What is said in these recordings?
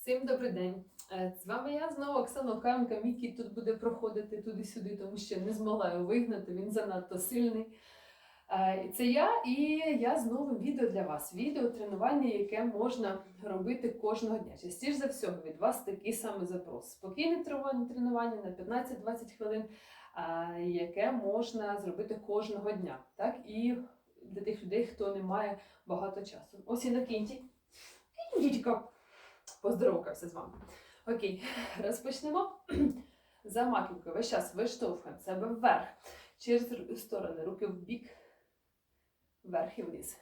Всім добрий день. Е, З вами я знову Оксана Окамка. Мій тут буде проходити туди-сюди, тому що не змогла його вигнати, він занадто сильний. Е, Це я, і я з новим відео для вас. Відео тренування, яке можна робити кожного дня. Частіше за всього від вас такий самий запрос. Спокійне тренування на 15-20 хвилин, е, яке можна зробити кожного дня. Так? І для тих людей, хто не має багато часу. Ось і накиньте. Дідько. Поздоровкався з вами. Окей, розпочнемо. За маківкою весь час виштовхуємо себе вверх. Через сторони, руки в бік, вверх і вниз.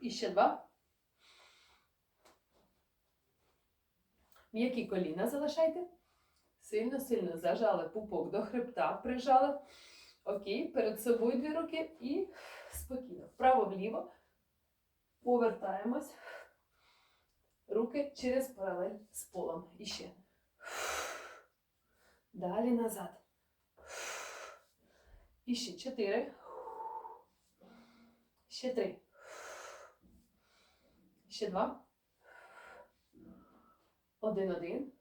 І ще два. М'які коліна залишайте. Сильно-сильно зажали пупок до хребта, прижали. Окей, перед собою дві руки і спокійно. Вправо-вліво. Повертаємось. Руки через паралель з полом. І ще. Далі назад. І ще чотири. Ще три. Ще два. Один-один.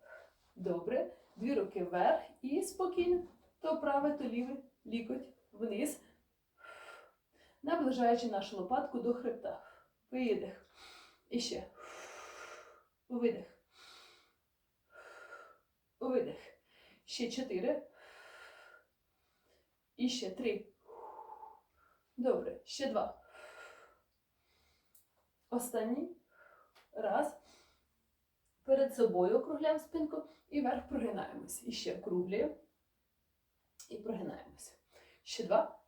Добре. Дві руки вверх і спокійно. То праве, то ліве. Лікоть вниз. Наближаючи нашу лопатку до хребта. Видих. І ще. Видих. Видих. Ще чотири. І ще три. Добре. Ще два. Останній. Раз. Перед собою округляємо спинку і вверх прогинаємось. І ще округлюємо. І прогинаємось. Ще два.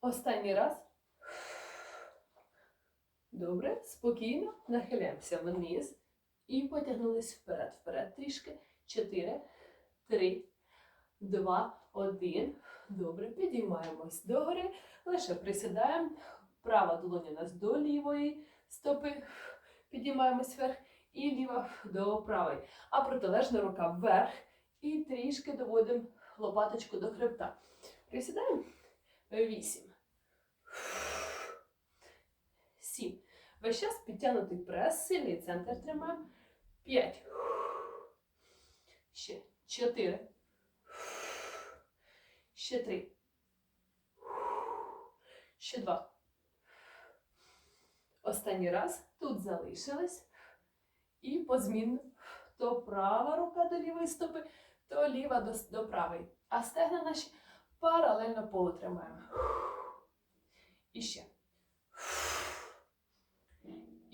Останній раз. Добре, спокійно нахиляємося вниз і потягнулись вперед. Вперед трішки. Чотири, три, два, один. Добре, підіймаємось догори. Лише присідаємо. Права долоня у нас до лівої стопи. Підіймаємось вверх. І ліва до правої. А протилежна рука вверх. І трішки доводимо лопаточку до хребта. Присідаємо. Вісім. Сім. Весь час підтягнутий прес, сильний центр тримаємо. П'ять. Ще. Чотири. Ще три. Ще два. Останній раз. Тут залишились. І позмінно. То права рука до лівої стопи, то ліва до, до правої. А стегна наші паралельно полу тримаємо. І ще.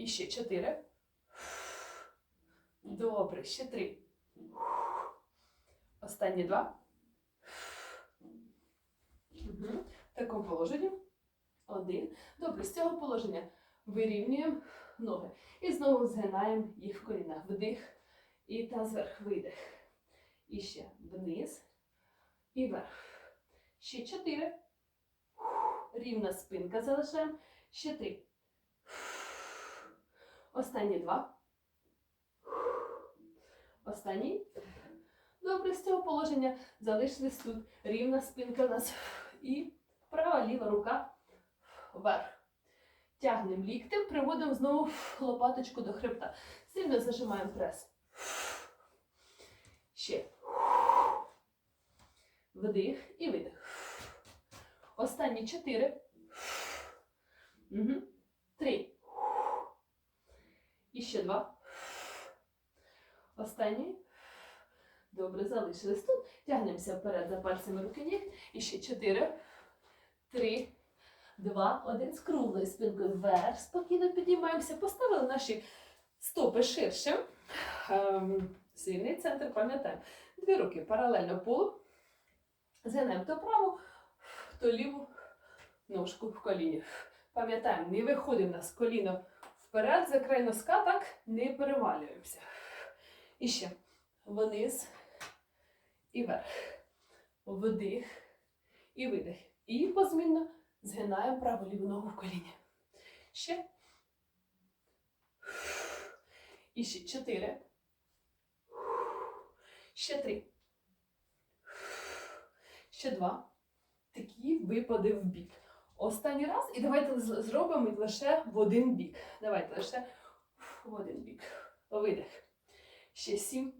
І ще чотири. Добре, ще три. Останні два. В такому положенні. Один. Добре, з цього положення вирівнюємо ноги. І знову згинаємо їх в колінах. Вдих. І таз вверх. Видих. І ще вниз. І вверх. Ще чотири. Рівна спинка залишаємо. Ще три. Останні два. Останній. Добре, з цього положення залишились тут рівна спинка у нас. І права ліва рука вверх. Тягнемо ліктем, приводимо знову лопаточку до хребта. Сильно зажимаємо прес. Ще. Вдих і видих. Останні чотири. Угу. Три. І ще два. Останній. Добре, залишились тут. Тягнемося вперед за пальцями руки ніг. І ще чотири. Три. Два. Один. З круглою спинкою вверх. Спокійно підіймаємося. Поставили наші стопи ширше. Ем, сильний центр, пам'ятаємо. Дві руки паралельно полу. Згинаємо то праву, то ліву ножку в коліні. Пам'ятаємо, не виходить у нас коліно вперед, за край носка, так не перевалюємося. І ще вниз і вверх. Вдих і видих. І позмінно згинаємо праву ліву ногу в коліні. Ще. І ще чотири. Ще три. Ще два. Такі випади в бік. Останній раз. І давайте зробимо лише в один бік. Давайте лише в один бік. Видих. Ще сім.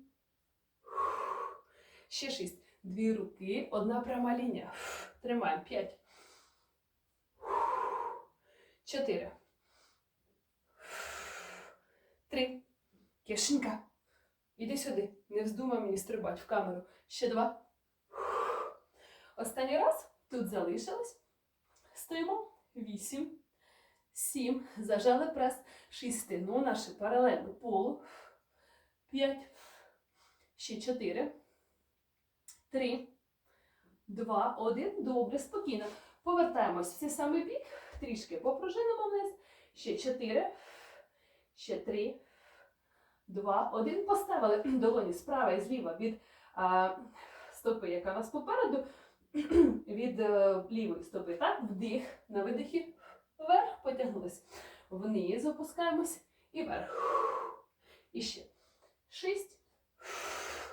Ще шість. Дві руки, одна пряма лінія. Тримаємо. П'ять. Чотири. Три. Кишенька. Іди сюди. Не вздумай мені стрибати в камеру. Ще два. Останній раз. Тут залишилось. Стоїмо. Вісім. Сім. Зажали прес. Шість стегно наше паралельно полу. П'ять. Ще чотири. Три. Два. Один. Добре, спокійно. Повертаємось в цей самий бік. Трішки попружинимо вниз. Ще чотири. Ще три. Два. Один. Поставили долоні справа і зліва від а, стопи, яка у нас попереду. Від е, лівої стопи. Так, вдих на видихі. Вверх потягнулись. Вниз опускаємось і вверх. І ще. Шість.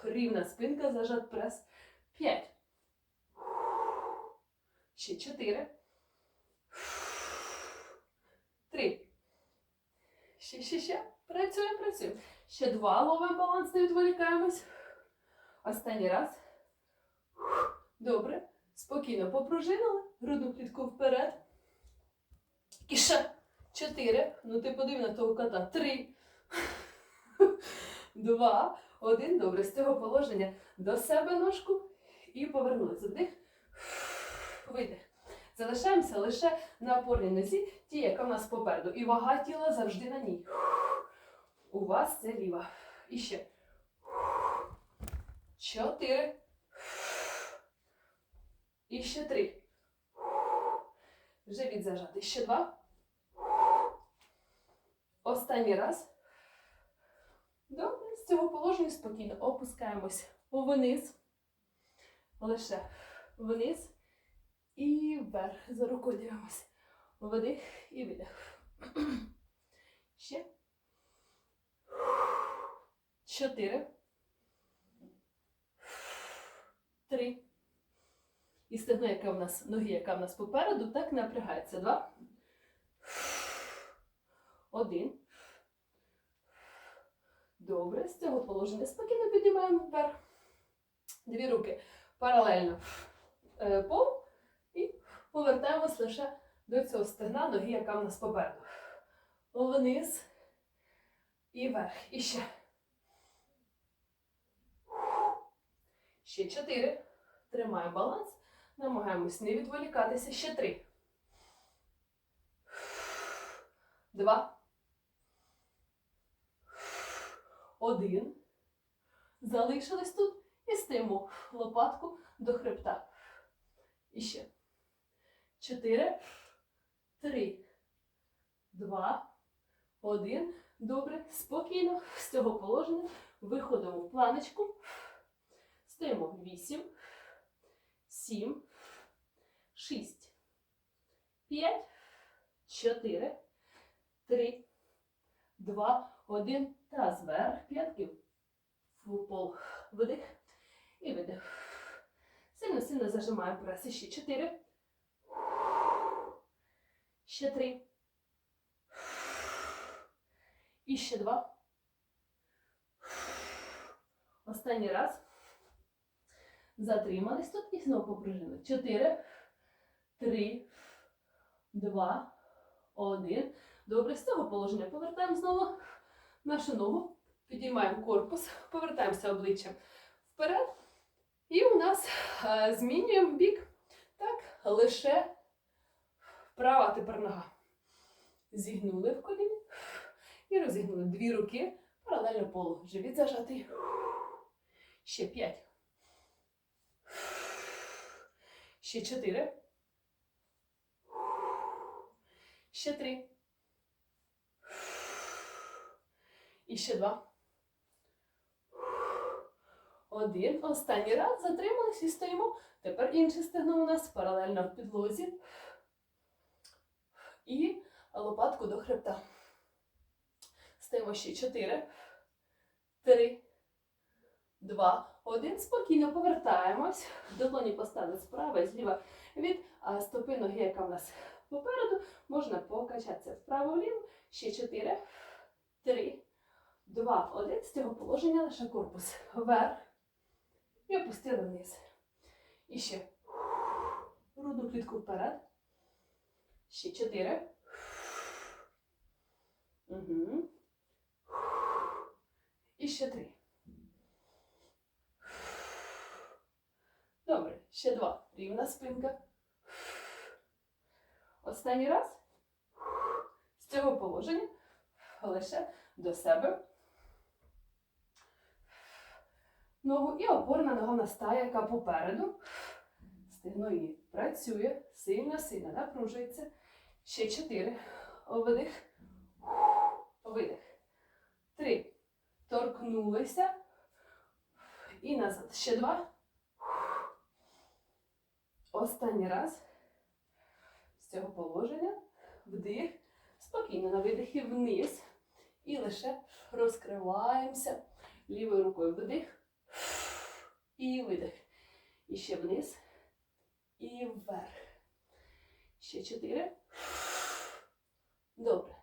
Рівна спинка, зажат прес. П'ять. Ще чотири. Три. Ще, ще, ще. Працюємо, працюємо. Ще два ловимо баланс, не відволікаємось. Останній раз. Добре. Спокійно попружинили. Грудну клітку вперед. І ще. Чотири. Ну ти подиви на того кота. Три. Два. Один. Добре. З цього положення до себе ножку. І повернулися. Вдих. Видих. Залишаємося лише на опорній нозі, ті, яка в нас попереду. І вага тіла завжди на ній. У вас це ліва. І ще. Чотири. І ще три. Живіт зажати. Ще два. Останній раз. Добре, з цього положення спокійно опускаємось вниз. Лише вниз і вверх. За рукою дивимося. Вдих і видих. Ще. Чотири. Три. І стегно, яке в нас, ноги, яка в нас попереду, так напрягається. Два. Один. Добре. З цього положення спокійно піднімаємо вверх. Дві руки паралельно е, пол. І повертаємось лише до цього стегна, ноги, яка в нас попереду. Вниз і вверх. І ще. Ще чотири. Тримаємо баланс. Намагаємось не відволікатися. Ще три. Два. Один. Залишились тут і стаємо лопатку до хребта. І ще. Чотири. Три. Два. Один. Добре. Спокійно. З цього положення виходимо в планочку. Стоїмо. Вісім. Сім. Шість. П'ять. Чотири. Три. Два. Один. Таз вверх. П'ятки пол. Видих. І видих. Сильно-сильно зажимаємо прес. Ще чотири. Ще три. І ще два. Останній раз. Затримались тут і знову попружинили. Чотири, три, два, один. Добре, з цього положення повертаємо знову нашу ногу. Підіймаємо корпус, повертаємося обличчям вперед. І у нас е, змінюємо бік. Так, лише права тепер нога. Зігнули в коліні і розігнули дві руки паралельно полу. Живіт зажатий. Ще п'ять. Ще чотири. Ще три. І ще два. Один. Останній раз затримались і стоїмо. Тепер інше стегно у нас паралельно в підлозі. І лопатку до хребта. Стоїмо ще чотири. Три. Два. Один. Спокійно повертаємось. Долоні поставили справа і зліва від стопи ноги, яка в нас попереду, можна покачатися вправо-вліво. Ще 4, 3, 2, 1. З цього положення лише корпус вверх і опустили вниз. І ще грудну клітку вперед. Ще 4. Угу. І ще 3. Добре, ще два. Рівна спинка. Останній раз. З цього положення лише до себе. Ногу і опорна нога настає, яка попереду. Стегно її працює, сильно-сильно напружується. Ще чотири. Вдих. Видих. Три. Торкнулися. І назад. Ще два. Останній раз. З цього положення. Вдих. Спокійно на видихі вниз. І лише розкриваємося лівою рукою. Вдих. І видих. І ще вниз. І вверх. Ще чотири. Добре.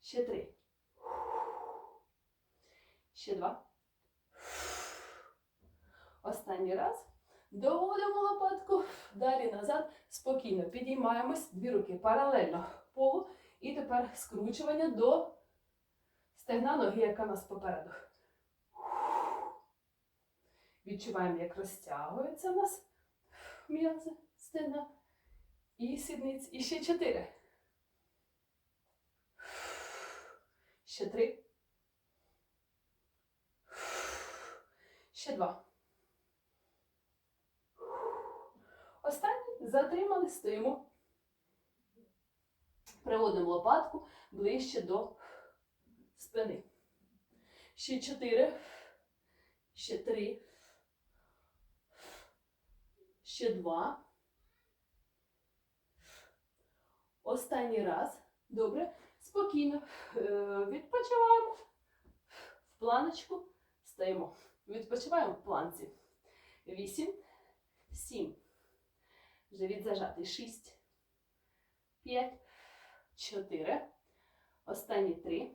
Ще три. Ще два. Останній раз. Доводимо лопатку. Далі назад. Спокійно підіймаємось. Дві руки паралельно полу. І тепер скручування до стегна ноги, яка нас попереду. Відчуваємо, як розтягується у нас м'язи стегна. І сідниць. І ще чотири. Ще три. Ще два. Останній. Затримали, стоїмо. Приводимо лопатку ближче до спини. Ще чотири. Ще три. Ще два. Останній раз. Добре. Спокійно. Е, Відпочиваємо. В планочку стаємо. Відпочиваємо в планці. Вісім. Сім. Живіт зажатий. 6, 5, 4. Останні 3,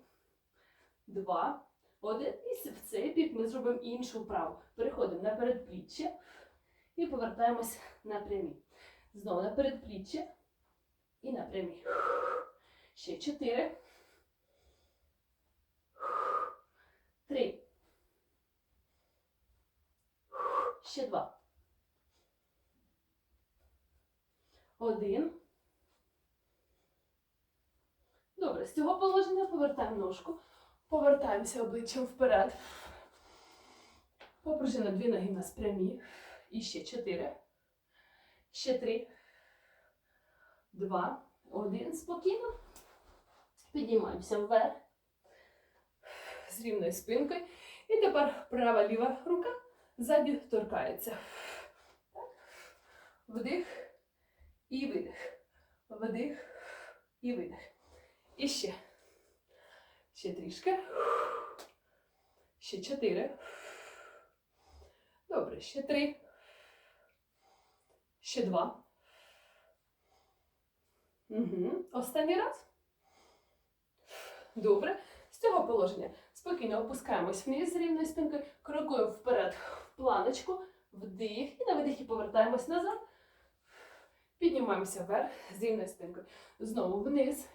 2, 1. І в цей пік ми зробимо іншу вправу. Переходимо на передпліччя і повертаємось на прямі. Знову на передпліччя і на прямі. Ще чотири. З цього положення повертаємо ножку. Повертаємося обличчям вперед. Попружина дві ноги в нас прямі. І ще чотири. Ще три. Два. Один. Спокійно. Піднімаємося вверх. З рівною спинкою. І тепер права ліва рука ззаді торкається. Вдих і видих. Вдих і видих. І ще. Ще трішки. Ще чотири. Добре, ще три. Ще два. Угу. Останній раз. Добре. З цього положення спокійно опускаємось вниз з рівною спинкою, крокуємо вперед в планочку, вдих і на видихі повертаємось назад. Піднімаємося вверх з рівною спинкою. Знову вниз,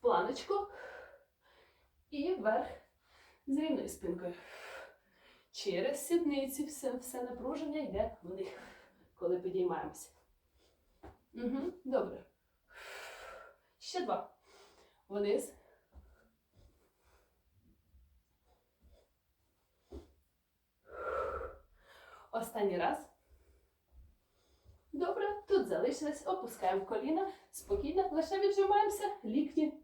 планочку і вверх з рівною спинкою. Через сідниці все, все напруження йде вниз, коли підіймаємося. Угу, добре. Ще два. Вниз. Останній раз. Добре, тут залишилось, опускаємо коліна, спокійно, лише віджимаємося, лікті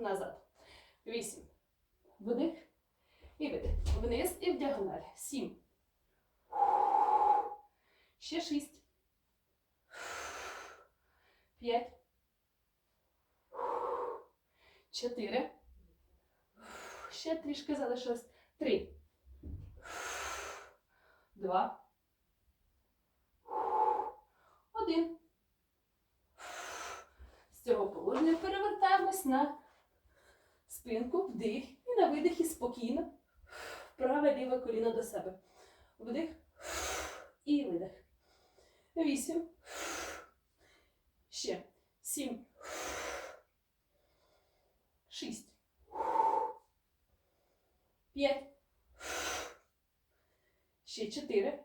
назад. Вісім. Вдих і видих. Вниз і в діагональ. Сім. Ще шість. П'ять. Чотири. Ще трішки залишилось. Три. Два. Один. З цього положення перевертаємось на спинку, вдих і на видихі спокійно. Праве ліве коліно до себе. Вдих і видих. Вісім. Ще. Сім. Шість. П'ять. Ще чотири.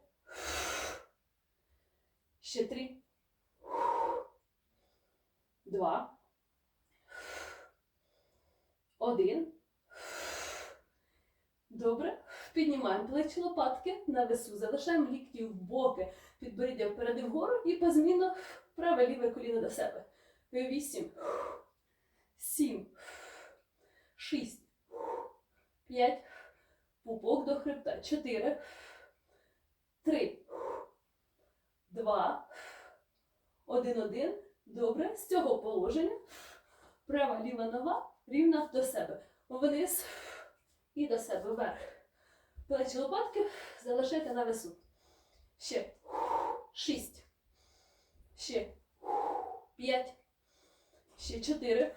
Ще три. Два. Один. Добре. Піднімаємо плечі лопатки на весу. Залишаємо лікті в боки. Підборіддя вперед і вгору і позмінно праве ліве коліно до себе. Вісім. Сім. Шість. П'ять. Пупок до хребта. Чотири. Три. Два. Один, один. Добре. З цього положення. Права ліва нога рівна до себе. Вниз і до себе вверх. Плечі лопатки залишайте на весу. Ще. Шість. Ще. П'ять. Ще чотири.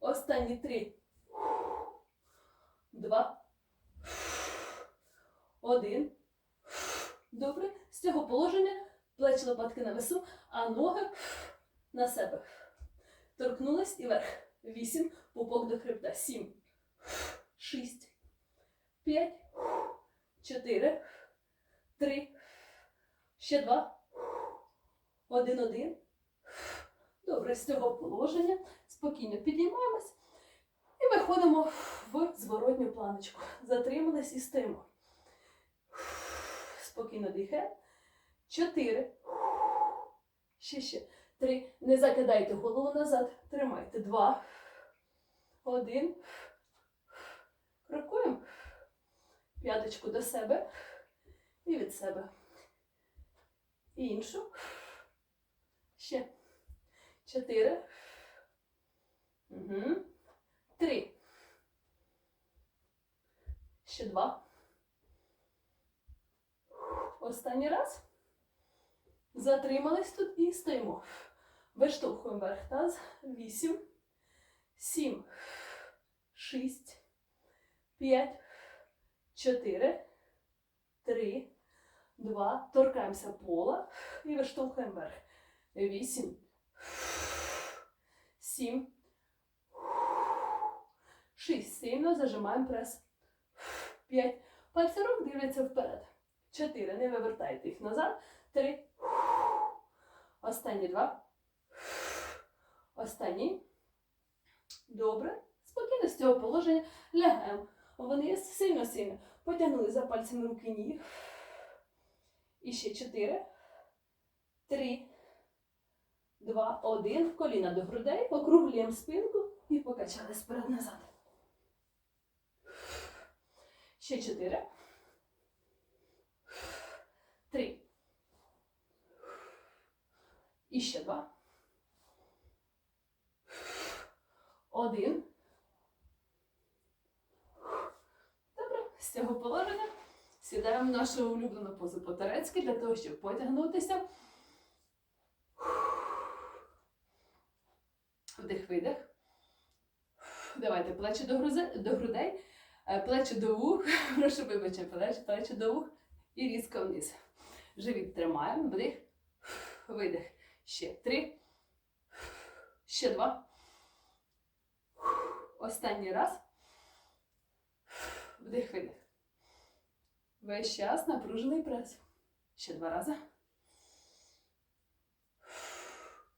Останні три. Два. Один. Добре. З цього положення плечі лопатки на весу, а ноги на себе. Торкнулись і вверх. Вісім. Пупок до хребта. Сім. Шість. П'ять. Чотири. Три. Ще два. Один, один. Добре, з цього положення спокійно піднімаємось і виходимо в зворотню планочку. Затримались і стоїмо. Спокійно дихаємо. Чотири. Ще ще. Три. Не закидайте голову назад. Тримайте. Два. Один. Крокуємо. П'яточку до себе і від себе. І іншу. Ще. Чотири. Угу. Три. Ще два. Останній раз. Затримались тут і стоїмо. Виштовхуємо вверх таз. Вісім. Сім. Шість. П'ять. Чотири. Три. Два. Торкаємося пола і виштовхуємо вверх. Вісім. Сім. Шість. Сильно зажимаємо прес. П'ять. Пальці рук дивляться вперед. Чотири. Не вивертайте їх назад. Три. Останні два. Останній. Добре. Спокійно з цього положення лягаємо вниз сильно-сильно. Потягнули за пальцями руки ніг. І ще чотири. Три. Два, один. Коліна до грудей. Округлюємо спинку і покачали сперед назад. Ще чотири. Три. І ще два. Один. Добре, з цього положення сідаємо в нашу улюблену позу по-турецьки для того, щоб потягнутися. Вдих, видих. Давайте плечі до, грузе- до грудей, е, плечі до вух, прошу вибачте, плечі, плечі до вух і різко вниз. Живіт тримаємо, вдих, видих. Ще три. Ще два. Останній раз. Вдих, видих. Весь час напружений прес. Ще два рази.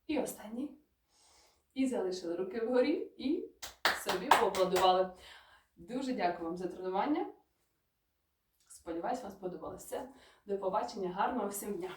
І останній. І залишили руки вгорі і собі поаплодували. Дуже дякую вам за тренування. Сподіваюсь, вам сподобалося. До побачення, гарного всім дня!